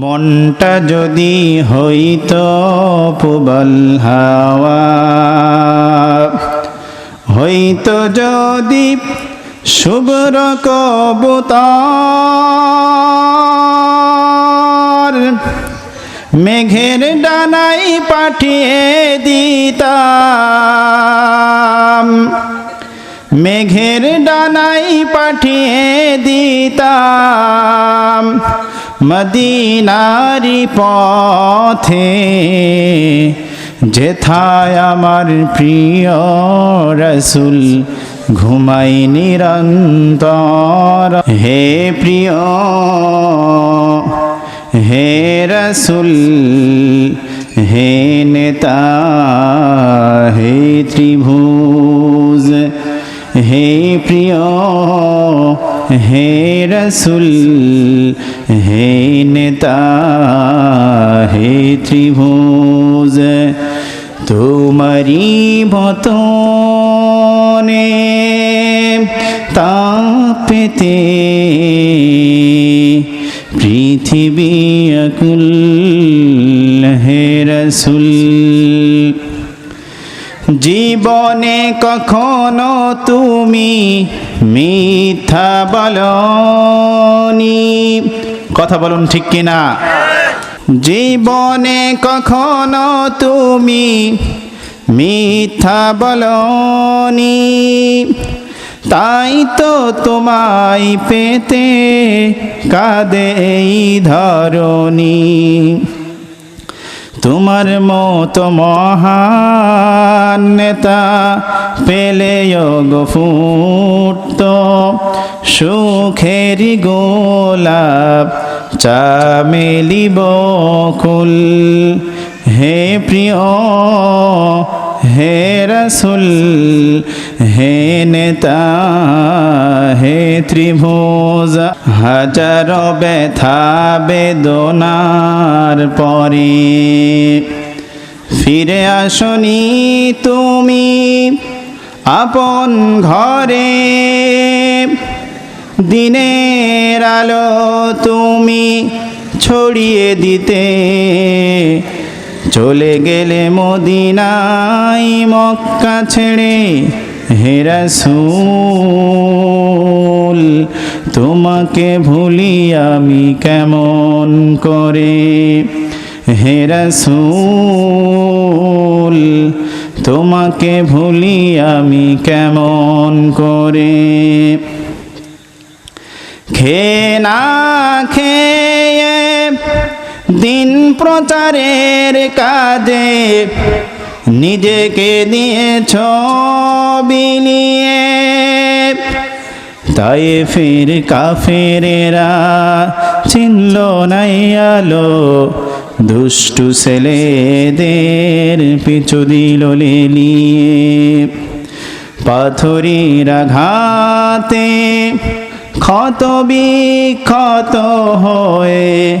মনটা যদি হইত পুবল হাওয়া, হইত যদি শুভ্র কবুতর, মেঘের ডানাই পাঠিয়ে দিতাম। মেঘের ডানাই পাঠিয়ে দিতাম। মদিনারি পথে যেথায় আমার প্রিয় রসুল ঘুমাই নিরন্তর। হে প্রিয়, হে রসুল, হে নেতা, হে ত্রিভুজ, হে প্রিয় হে রসুল, হে নেতা, হে ত্রিভুজ তোমারি বতনে তাপেতে পৃথিবী অকুল হে রসুল। জীবনে কখনো তুমি মিথ্যা বলনি। কথা বলুন ঠিক কিনা? জীবনে কখনো তুমি মিথ্যা বলনি। তাই তো তোমায় পেতে কাঁদে এই ধরনী। তোমার মতো মহান নেতা পেলে ফুটত। সুখেরি গোলাপ চামেলি বকুল হে প্রিয় হে রসুল, হে নেতা, হে ত্রিভুজ, হাজার ব্যথা বেদনার পরে ফিরে আসনি তুমি আপন ঘরে। দিনের আলো তুমি ছড়িয়ে দিতে চলে গেলে মদিনাই মক্কা ছেড়ে হেরাসুল তোমাকে ভুলি আমি কেমন করে? হেরাসুল তোমাকে ভুলি আমি কেমন করে? খে না খেয়ে দিন প্রচারের কাজে নিজেকে দিয়েছ বিলিয়ে তাই ফির কাফেরেরা চিনল নাই আলো, দুষ্টু ছেলেদের পিছু দিল লেলিয়ে পাথরের আঘাতে ক্ষত বিক্ষত হয়ে